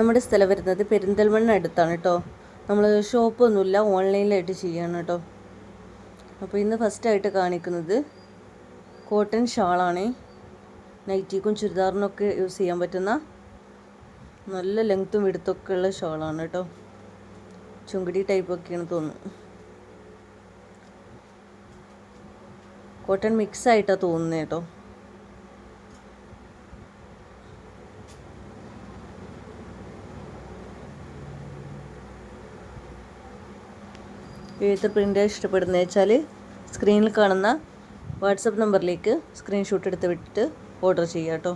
നമ്മുടെ സ്ഥലം വരുന്നത് പെരിന്തൽമണ്ണ അടുത്താണ് കേട്ടോ നമ്മൾ ഷോപ്പൊന്നുമില്ല ഓൺലൈനിലായിട്ട് ചെയ്യാണ് കേട്ടോ അപ്പോൾ ഇന്ന് ഫസ്റ്റായിട്ട് കാണിക്കുന്നത് കോട്ടൺ ഷാളാണ്. നൈറ്റിക്കും ചുരിദാറിനൊക്കെ യൂസ് ചെയ്യാൻ പറ്റുന്ന നല്ല ലെങ്ത്തും വിടുത്തൊക്കെ ഉള്ള ഷാളാണ് കേട്ടോ ചുങ്കടി ടൈപ്പൊക്കെയാണ് തോന്നുന്നു കോട്ടൺ മിക്സ് ആയിട്ടാണ് തോന്നുന്നത് കേട്ടോ ഏത് പ്രിന്റ് ഇഷ്ടപ്പെടുന്നത് വെച്ചാൽ സ്ക്രീനിൽ കാണുന്ന വാട്സപ്പ് നമ്പറിലേക്ക് സ്ക്രീൻഷോട്ട് എടുത്ത് വിട്ടിട്ട് ഓർഡർ ചെയ്യാം കേട്ടോ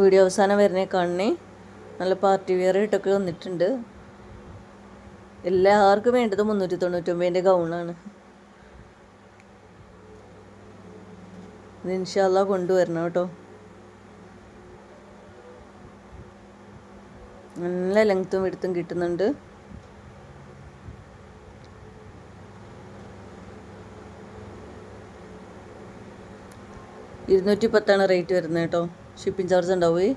വീഡിയോ അവസാനം വരുന്നേ കാണണേ. നല്ല പാർട്ടി വെയർ ഇട്ടൊക്കെ വന്നിട്ടുണ്ട്. എല്ലാവർക്കും വേണ്ടത് മുന്നൂറ്റി തൊണ്ണൂറ്റൊമ്പതിന്റെ ഗൗണാണ് ഇത് ഇൻഷാല്ല കൊണ്ടുവരണം കേട്ടോ. നല്ല ലെങ്ത്തും എടുത്തും കിട്ടുന്നുണ്ട്. ഇരുന്നൂറ്റി പത്താണ് റേറ്റ് വരുന്നത് കേട്ടോ. ഷിപ്പിംഗ് ചാർജ് ഉണ്ടാവുമേ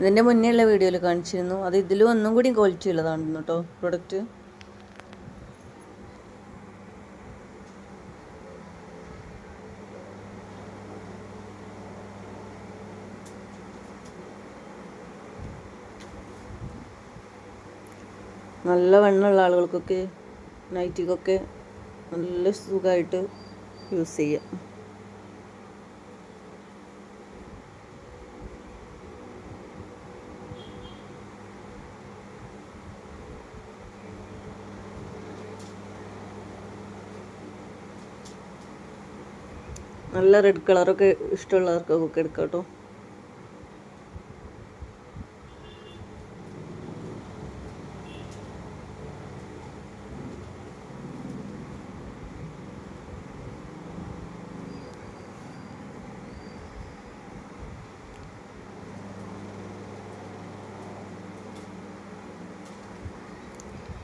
ഇതിന്റെ മുന്നേ ഉള്ള വീഡിയോയിൽ കാണിച്ചിരുന്നു. അത് ഇതിലും ഒന്നും കൂടി ക്വാളിറ്റി ഉള്ളതാണ് കേട്ടോ പ്രൊഡക്റ്റ് നല്ല വണ്ണമുള്ള ആളുകൾക്കൊക്കെ നൈറ്റിക്കൊക്കെ നല്ല സുഖമായിട്ട് യൂസ് ചെയ്യാം. നല്ല റെഡ് കളറൊക്കെ ഇഷ്ടമുള്ളവർക്കൊക്കെ എടുക്കാം കേട്ടോ.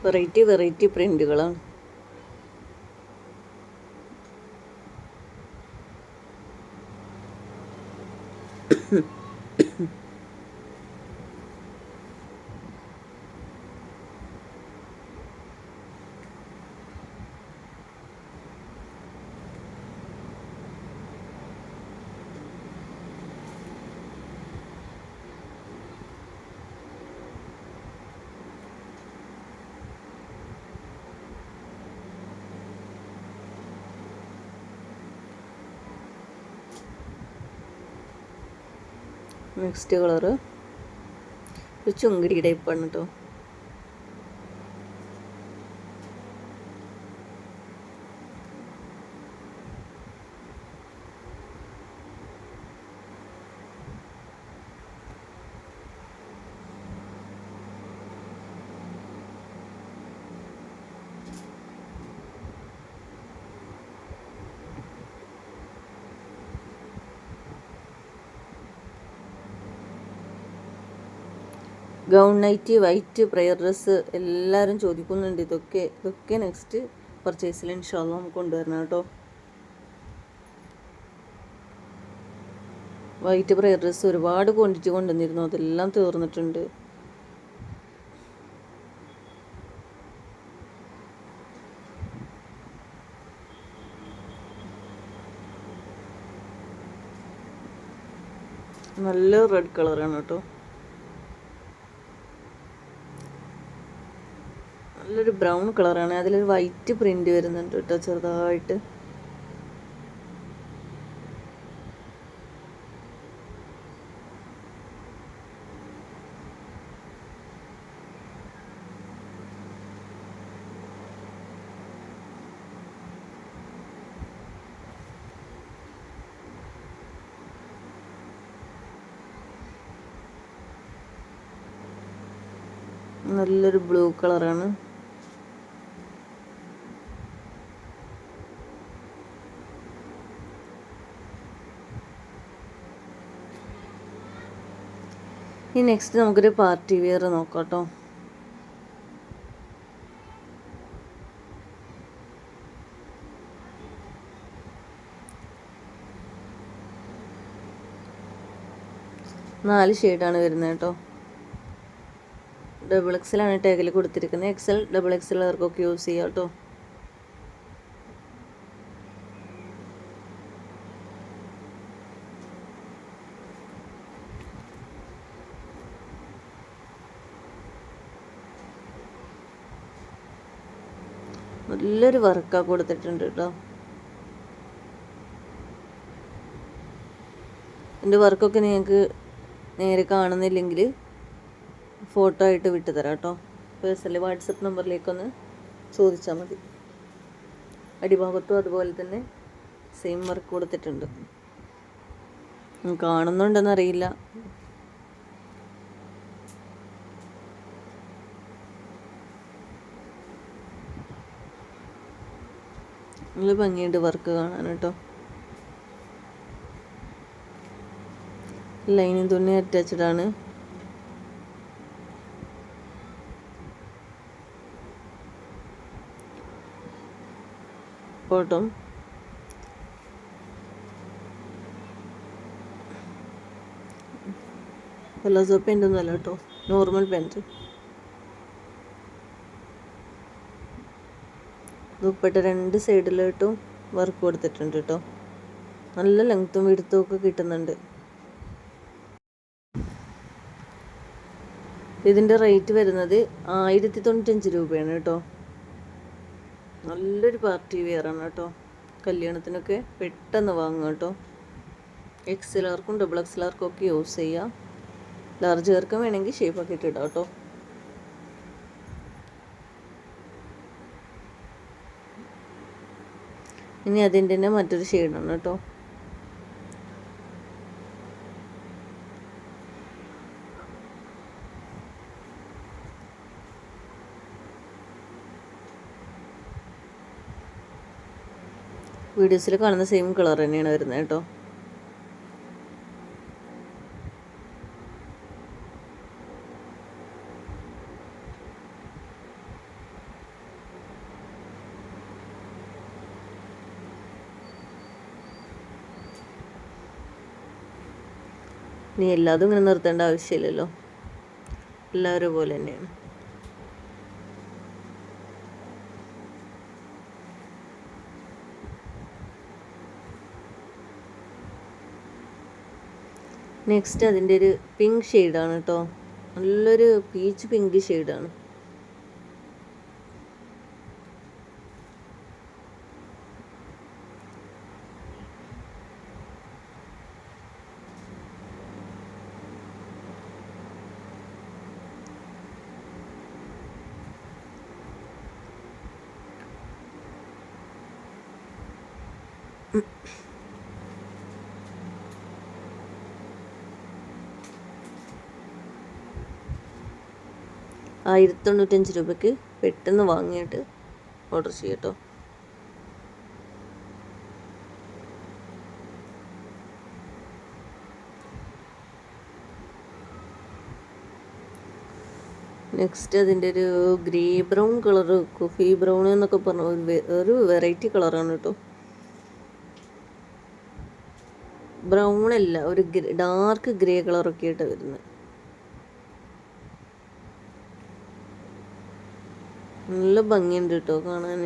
വെറൈറ്റി വെറൈറ്റി പ്രിന്റുകളാണ് നെക്സ്റ്റ് കളറ്. ഒരു ചുങ്കിടി ടൈപ്പാണ് കേട്ടോ gown night white prayer dress എല്ലാവരും ചോദിക്കുന്നുണ്ട്. ഇതൊക്കെ ഇതൊക്കെ നെക്സ്റ്റ് പർച്ചേസിൽ ഇൻഷാല്ല നമുക്ക് കൊണ്ടുവരണം കേട്ടോ. വൈറ്റ് പ്രെയർ ഡ്രസ്സ് ഒരുപാട് ക്വാണ്ടിറ്റി കൊണ്ടുവന്നിരുന്നു. അതെല്ലാം തീർന്നിട്ടുണ്ട്. നല്ല റെഡ് കളറാണ് കേട്ടോ നല്ലൊരു ബ്രൗൺ കളറാണ്. അതിലൊരു വൈറ്റ് പ്രിന്റ് വരുന്നുണ്ട് കേട്ടോ ചെറുതായിട്ട്. നല്ലൊരു ബ്ലൂ കളറാണ്. ഇനി നെക്സ്റ്റ് നമുക്കൊരു പാർട്ടി വെയർ നോക്കാം കേട്ടോ നാല് ഷെയ്ഡാണ് വരുന്നത് കേട്ടോ. ഡബിൾ എക്സലാണ് ടാഗിൽ കൊടുത്തിരിക്കുന്നത്. എക്സൽ ഡബിൾ എക്സൽ അവർക്കൊക്കെ യൂസ് ചെയ്യാം കേട്ടോ. നല്ലൊരു വർക്കാണ് കൊടുത്തിട്ടുണ്ട് കേട്ടോ എന്റെ വർക്കൊക്കെ നിങ്ങൾക്ക് നേരെ കാണുന്നില്ലെങ്കിൽ ഫോട്ടോ ആയിട്ട് വിട്ടു തരാം കേട്ടോ പേഴ്സണലി വാട്സപ്പ് നമ്പറിലേക്കൊന്ന് ചോദിച്ചാൽ മതി. അടിഭാഗത്തും അതുപോലെ തന്നെ സെയിം വർക്ക് കൊടുത്തിട്ടുണ്ട്. ഉം, നല്ല ഭംഗിയുണ്ട് വർക്ക് കാണാൻ കേട്ടോ. ലൈനിങ് തുണി അറ്റാച്ച്ഡ് ആണ്. ബോട്ടം പലാസോ പെന്റ് ഒന്നും അല്ല കേട്ടോ. നോർമൽ പെന്റ് ദുപ്പട്ട രണ്ട് സൈഡിലോട്ടും വർക്ക് കൊടുത്തിട്ടുണ്ട് കേട്ടോ നല്ല ലെങ്ത്തും വിടുത്തും ഒക്കെ കിട്ടുന്നുണ്ട്. ഇതിന്റെ റേറ്റ് വരുന്നത് ആയിരത്തി തൊണ്ണൂറ്റഞ്ച് രൂപയാണ് കേട്ടോ നല്ലൊരു പാർട്ടി വെയർ ആണ് കേട്ടോ കല്യാണത്തിനൊക്കെ പെട്ടെന്ന് വാങ്ങുക കേട്ടോ എക്സ് എല്ലാവർക്കും ഡബിൾ എക്സ് എല്ലാവർക്കും ഒക്കെ യൂസ് ചെയ്യാം. ലാർജ് ചേർക്കാൻ വേണമെങ്കിൽ ഷേപ്പ് ആക്കിയിട്ട് ഇടാം കേട്ടോ ഇനി അതിന്റെ തന്നെ മറ്റൊരു ഷെയ്ഡാണ് കേട്ടോ. വീഡിയോസിൽ കാണുന്ന സെയിം കളർ തന്നെയാണ് വരുന്നത് കേട്ടോ. നീ എല്ലാതും ഇങ്ങനെ നിർത്തേണ്ട ആവശ്യമില്ലല്ലോ. എല്ലാവരും പോലെ തന്നെയാണ്. നെക്സ്റ്റ് അതിന്റെ ഒരു പിങ്ക് ഷെയ്ഡാണ് കേട്ടോ. നല്ലൊരു പീച്ച് പിങ്ക് ഷെയ്ഡാണ് ആയിരത്തി തൊണ്ണൂറ്റഞ്ച് രൂപയ്ക്ക് പെട്ടെന്ന് വാങ്ങിയിട്ട് ഓർഡർ ചെയ്യട്ടോ. നെക്സ്റ്റ് അതിന്റെ ഒരു grey brown colour coffee brown എന്നൊക്കെ പറഞ്ഞ ഒരു വെറൈറ്റി കളറാണ് കേട്ടോ. ബ്രൗൺ അല്ല ഒരു ഡാർക്ക് ഗ്രേ കളറൊക്കെ ആയിട്ട് വരുന്നത് നല്ല ഭംഗിയുണ്ട് കേട്ടോ കാണാൻ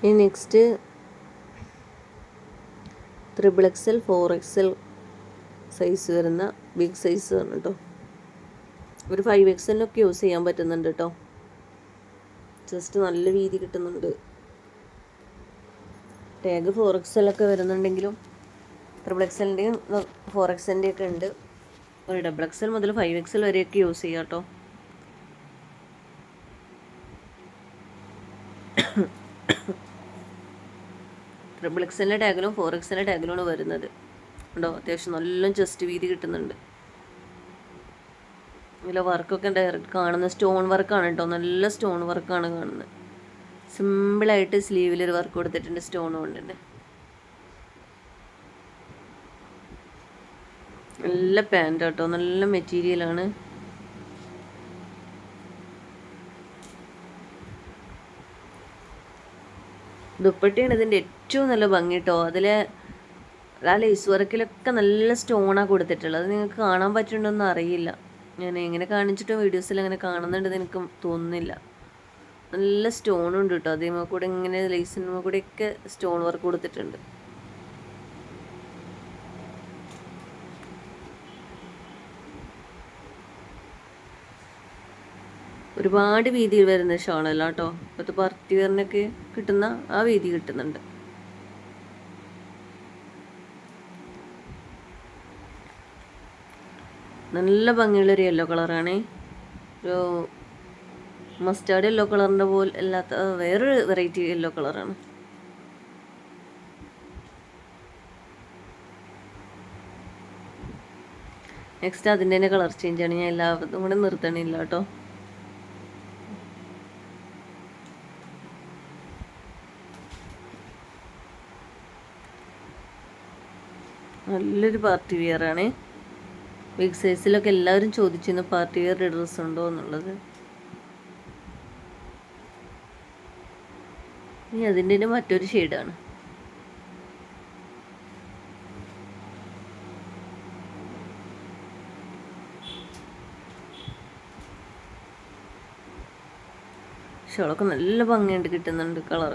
ഇനി next triple XL four XL size വരുന്ന ബിഗ് സൈസ് ആണ് കേട്ടോ ഒരു ഫൈവ് എക്സലിനൊക്കെ യൂസ് ചെയ്യാൻ പറ്റുന്നുണ്ട് കേട്ടോ ജസ്റ്റ് നല്ല വീതി കിട്ടുന്നുണ്ട്. ടാഗ് ഫോർ എക്സലൊക്കെ വരുന്നുണ്ടെങ്കിലും ത്രിബിൾ എക്സലിന്റെയും ഫോർ എക്സലിന്റെയും ഒക്കെ ഉണ്ട്. ഒരു ഡബിൾ എക്സൽ മുതൽ ഫൈവ് എക്സൽ വരെയൊക്കെ യൂസ് ചെയ്യാം കേട്ടോ ട്രിപ്പിൾ എക്സിന്റെ ടാഗിലും ഫോർ എക്സിന്റെ ടാഗിലുമാണ് വരുന്നത്. ഉണ്ടോ? അത്യാവശ്യം നല്ല ചെസ്റ്റ് വീതി കിട്ടുന്നുണ്ട്. ഇതിലെ വർക്കൊക്കെ ഡയറക്റ്റ് കാണുന്ന സ്റ്റോൺ വർക്കാണ് കേട്ടോ നല്ല സ്റ്റോൺ വർക്കാണ് കാണുന്നത്. സിമ്പിളായിട്ട് സ്ലീവിലൊരു വർക്ക് കൊടുത്തിട്ടുണ്ട് സ്റ്റോൺ കൊണ്ടുണ്ട് നല്ല പാന്റ് കേട്ടോ നല്ല മെറ്റീരിയലാണ് ദുപ്പട്ടയാണ് ഇതിന്റെ ഏറ്റവും നല്ല ഭംഗി കേട്ടോ. അതിൽ ആ ലേസ് വർക്കിലൊക്കെ നല്ല സ്റ്റോണാണ് കൊടുത്തിട്ടുള്ളത്. അത് നിങ്ങൾക്ക് കാണാൻ പറ്റുന്നുണ്ടോ എന്ന് അറിയില്ല. ഞാൻ എങ്ങനെ കാണിച്ചിട്ടും വീഡിയോസിൽ അങ്ങനെ കാണുന്നുണ്ടെന്ന് എനിക്ക് തോന്നുന്നില്ല. നല്ല സ്റ്റോണുണ്ട് കേട്ടോ. അതേമ കൂടെ ഇങ്ങനെ ലേസിന്മ കൂടെയൊക്കെ സ്റ്റോൺ വർക്ക് കൊടുത്തിട്ടുണ്ട്. ഒരുപാട് വീതിയിൽ വരുന്ന ഷോളല്ല കേട്ടോ. ഇപ്പോഴത്തെ പാർട്ടി വെയറിനൊക്കെ കിട്ടുന്ന ആ വീതി കിട്ടുന്നുണ്ട്. നല്ല ഭംഗിയുള്ളൊരു യെല്ലോ കളറാണ് ഒരു മസ്റ്റാർഡ് യെല്ലോ കളറിന്റെ പോലെ അല്ലാത്ത വേറൊരു വെറൈറ്റി യെല്ലോ കളറാണ് നെക്സ്റ്റ് അതിന്റെ തന്നെ കളർ ചേഞ്ച് ആണ്. ഞാൻ എല്ലാവർക്കും കൂടെ നിർത്തണില്ല കേട്ടോ. നല്ലൊരു പാർട്ടി വിയറാണ് ബിഗ് സൈസിലൊക്കെ എല്ലാവരും ചോദിച്ചിരുന്നു പാർട്ടി വെയർ ഡ്രസ്സ് ഉണ്ടോ എന്നുള്ളത്. ഇനി അതിന്റെ തന്നെ മറ്റൊരു ഷെയ്ഡാണ് ഷോളൊക്കെ നല്ല ഭംഗിയുണ്ട് കിട്ടുന്നുണ്ട് കളർ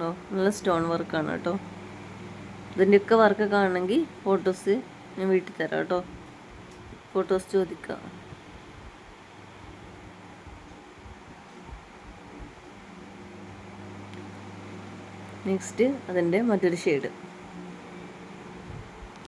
ഓ നല്ല സ്റ്റോൺ വർക്കാണ് കേട്ടോ ഇതിന്റെയൊക്കെ വർക്ക് കാണണമെങ്കിൽ ഫോട്ടോസ് ഞാൻ വീട്ടിൽ തരാം കേട്ടോ. ഫോട്ടോസ് ചോദിക്കാം. നെക്സ്റ്റ് അതിന്റെ മറ്റൊരു ഷെയ്ഡ്